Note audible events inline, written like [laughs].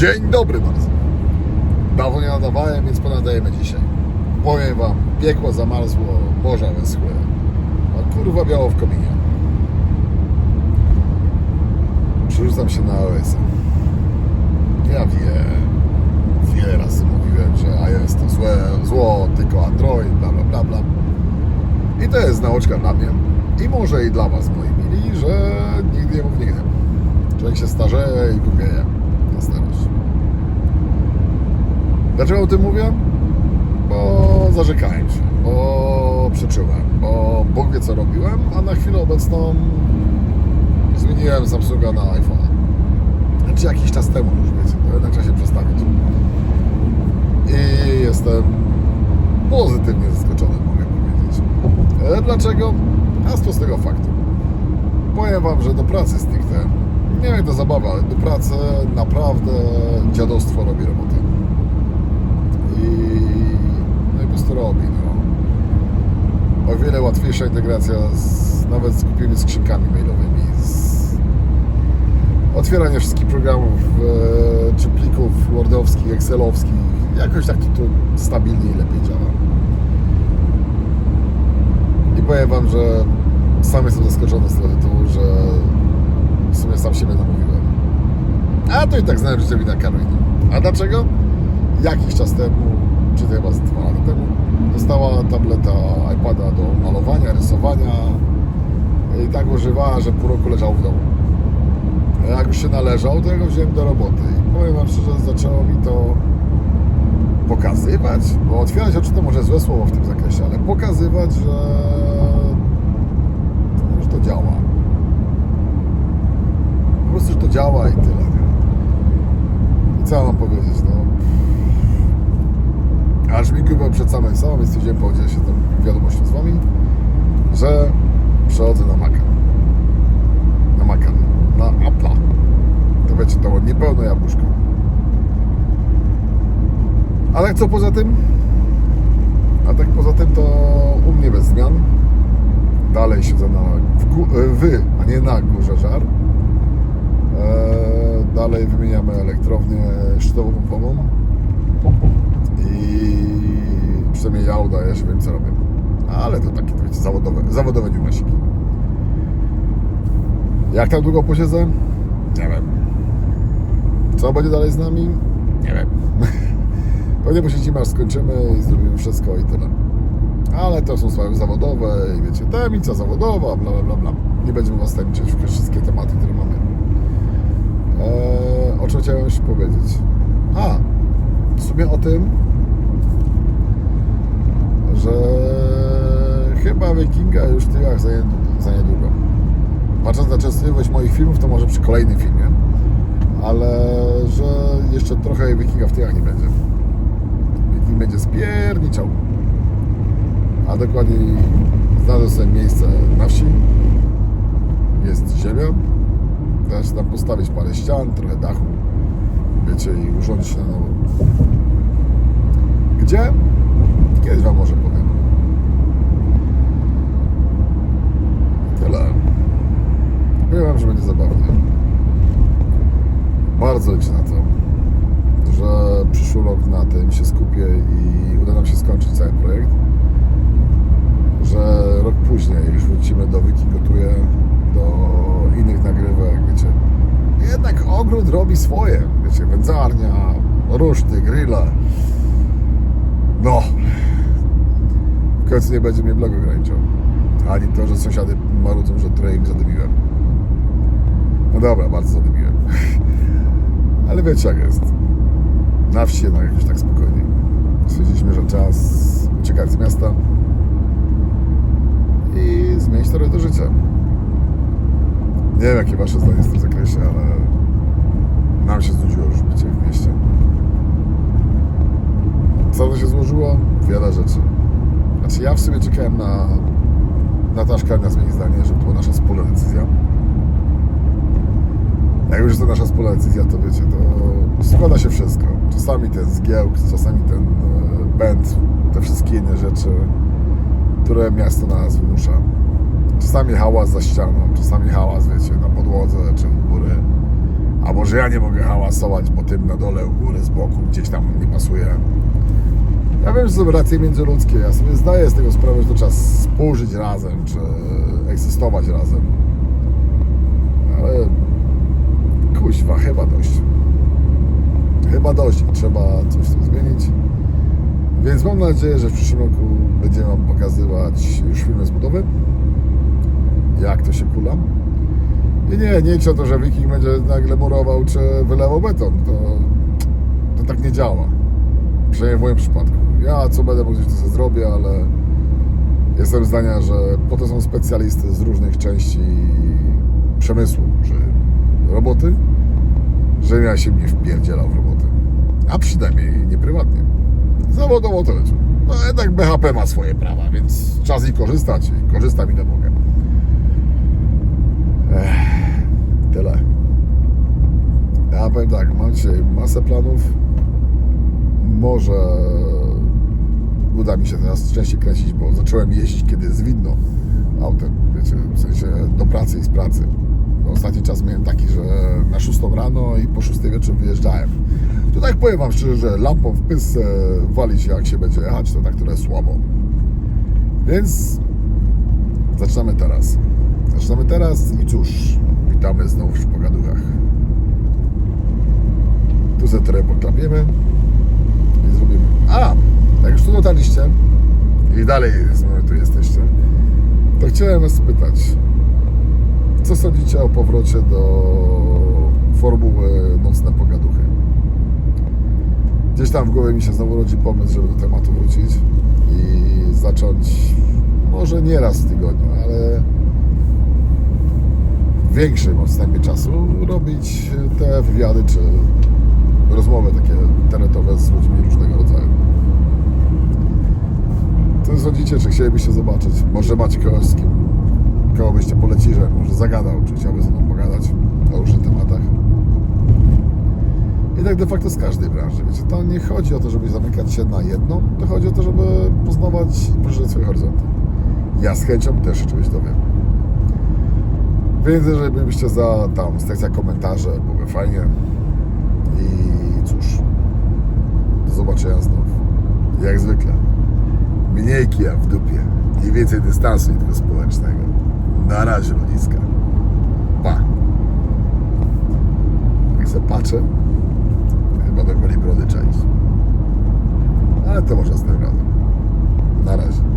Dzień dobry bardzo. Dawno nie nadawałem, więc ponadajemy dzisiaj. Powiem wam, piekło zamarzło, morza wyschły, a kurwa biało w kominie. Przerzucam się na OS. Ja wiem, wiele razy mówiłem, że iOS to złe, zło, tylko Android, bla bla bla bla. I to jest nauczka dla mnie i może i dla was, moi mili, że nigdy nie mów nigdy. Człowiek się starzeje i głupieje na starość. Dlaczego o tym mówię? Bo zarzekałem się, bo przeczyłem, bo Bóg wie co robiłem, a na chwilę obecną zmieniłem Samsunga na iPhone'a. Znaczy jakiś czas temu już, wiecie, to jednak trzeba się przestawić. I jestem pozytywnie zaskoczony, mogę powiedzieć. E, Dlaczego? A z prostego faktu. Powiem Wam, że do pracy stricte, nie wiem do zabawy, ale do pracy naprawdę dziadostwo robi robotę. No i po prostu robi, no. O wiele łatwiejsza integracja z, nawet z głupimi skrzynkami mailowymi, z otwieranie wszystkich programów e, czy plików wordowskich, excelowskich. Jakoś tak to, to stabilniej lepiej działa. I powiem Wam, że sam jestem zaskoczony z tego że w sumie sam siebie namówiłem. A to i tak znałem życie wina Karoliny. A dlaczego? Jakiś czas temu, czy to chyba z dwa lata temu, dostała tableta iPada do malowania, rysowania i tak używała, że pół roku leżał w domu. A jak już się należał, to ja go wziąłem do roboty i powiem Wam szczerze, zaczęło mi to pokazywać, bo otwierać oczy to może złe słowo w tym zakresie, ale pokazywać, że że to działa. Po prostu, że to działa i tyle. I co mam powiedzieć, no. Aż mi chyba przed samym sobą, więc stwierdziłem, podzielę się tą wiadomością z Wami, że przechodzę na Maca. Na Maca, na Apple'a. To wiecie, to niepełne jabłuszko. Ale co poza tym? A tak poza tym to u mnie bez zmian. Dalej siedzę na, e, wy, a nie na górze żar. Eee, dalej wymieniamy elektrownię szczytowo-pompową. I przynajmniej ja udaję, że wiem co robię. Ale to takie, to wiecie, zawodowe, zawodowe niumasiki. Jak tam długo posiedzę? Nie wiem. Co będzie dalej z nami? Nie wiem. [laughs] Pewnie posiedzimy aż skończymy i zrobimy wszystko i tyle. Ale to są sprawy zawodowe i wiecie, tajemnica zawodowa, bla bla bla bla. Nie będziemy was w wszystkie tematy, które mamy. Eee, o czym chciałem jeszcze powiedzieć? A, w sumie o tym, że chyba Wikinga już w tyłach za, za niedługo. Patrząc na częstotliwość moich filmów, to może przy kolejnym filmie, ale że jeszcze trochę Wikinga w tyłach nie będzie. Wiking będzie spierniczał. A dokładniej znalazłem sobie miejsce na wsi. Jest ziemia. Teraz tam postawić parę ścian, trochę dachu. Wiecie, i urządzić na nowo. Gdzie? Kiedyś Wam może powiem. Tyle. Wam, że będzie zabawnie. Bardzo liczę na to, że przyszły rok na tym się skupię i uda nam się skończyć cały projekt. Że rok później już wrócimy do Wiki Gotuje, do innych nagrywek, wiecie. Jednak ogród robi swoje, wiecie, wędzarnia, ruszty, grille. No, w końcu nie będzie mnie blog ograniczał. Ani to, że sąsiady marudzą, że im zadymiłem. No dobra, bardzo zadymiłem. [laughs] Ale wiecie jak jest. Na wsi jednak jakoś tak spokojniej. Stwierdziliśmy, że czas uciekać z miasta i zmienić trochę do życia. Nie wiem jakie wasze zdanie w tym zakresie, ale nam się znudziło już bycie w mieście. Co to się złożyło? Wiele rzeczy. Znaczy ja w sumie czekałem na na zmieni zdanie, że to była nasza wspólna decyzja. Jak już jest to nasza wspólna decyzja, to wiecie, to składa się wszystko. Czasami ten zgiełk, czasami ten e, pęd, te wszystkie inne rzeczy, które miasto na nas wymusza. Czasami hałas za ścianą, czasami hałas, wiecie, na podłodze czy u góry. A może ja nie mogę hałasować, bo tym na dole, u góry, z boku, gdzieś tam nie pasuje. Ja wiem, że są relacje międzyludzkie. Ja sobie zdaję z tego sprawę, że to trzeba współżyć razem, czy egzystować razem. Ale kuźwa, chyba dość. Chyba dość i trzeba coś w tym zmienić. Więc mam nadzieję, że w przyszłym roku będziemy Wam pokazywać już filmy z budowy. Jak to się kula. I nie, nie o to, że Wiking będzie nagle murował czy wylewał beton. To, to tak nie działa. Przynajmniej w moim przypadku. Ja co będę mógł, to sobie zrobię, ale jestem zdania, że po to są specjalisty z różnych części przemysłu, czy roboty, że ja się mnie wpierdzielał w roboty. A przynajmniej nie prywatnie. Zawodowo to jest. No jednak BHP ma swoje prawa, więc czas i korzystać. I korzystam ile mogę. Tyle. Ja powiem tak, mam dzisiaj masę planów. Może uda mi się teraz częściej kręcić, bo zacząłem jeździć, kiedy jest widno autem, wiecie, w sensie do pracy i z pracy. Ostatni czas miałem taki, że na 6 rano i po 6 wieczór wyjeżdżałem. To tak powiem Wam szczerze, że lampą w pysce walić jak się będzie jechać, to tak trochę słabo. Więc zaczynamy teraz. Zaczynamy teraz i cóż, witamy znowu w pogaduchach. Tu sobie trochę poklapiemy i zrobimy. A, jak już tu dotarliście i dalej z momentu jesteście, to chciałem Was spytać, co sądzicie o powrocie do formuły Nocne Pogaduchy? Gdzieś tam w głowie mi się znowu rodzi pomysł, żeby do tematu wrócić i zacząć może nie raz w tygodniu, ale w większym odstępie czasu robić te wywiady czy rozmowy takie internetowe z ludźmi różnego rodzaju. Co sądzicie, czy chcielibyście zobaczyć? Może macie kogoś, z kim kogo byście polecili, że może zagadał, czy chciałby ze mną pogadać o różnych tematach. Tak de facto z każdej branży, wiecie, to nie chodzi o to, żeby zamykać się na jedną, to chodzi o to, żeby poznawać i poszerzać swoje horyzonty. Ja z chęcią też się czegoś dowiem. Więc jeżeli bylibyście za tam sekcja komentarzy, byłoby fajnie. I cóż, do zobaczenia znów. Jak zwykle. Mniej kija w dupie. I więcej dystansu i tylko społecznego. Na razie, ludziska. Pa. Jak se patrzę, chyba do goli brody część. Ale to może z tym razem. Na razie.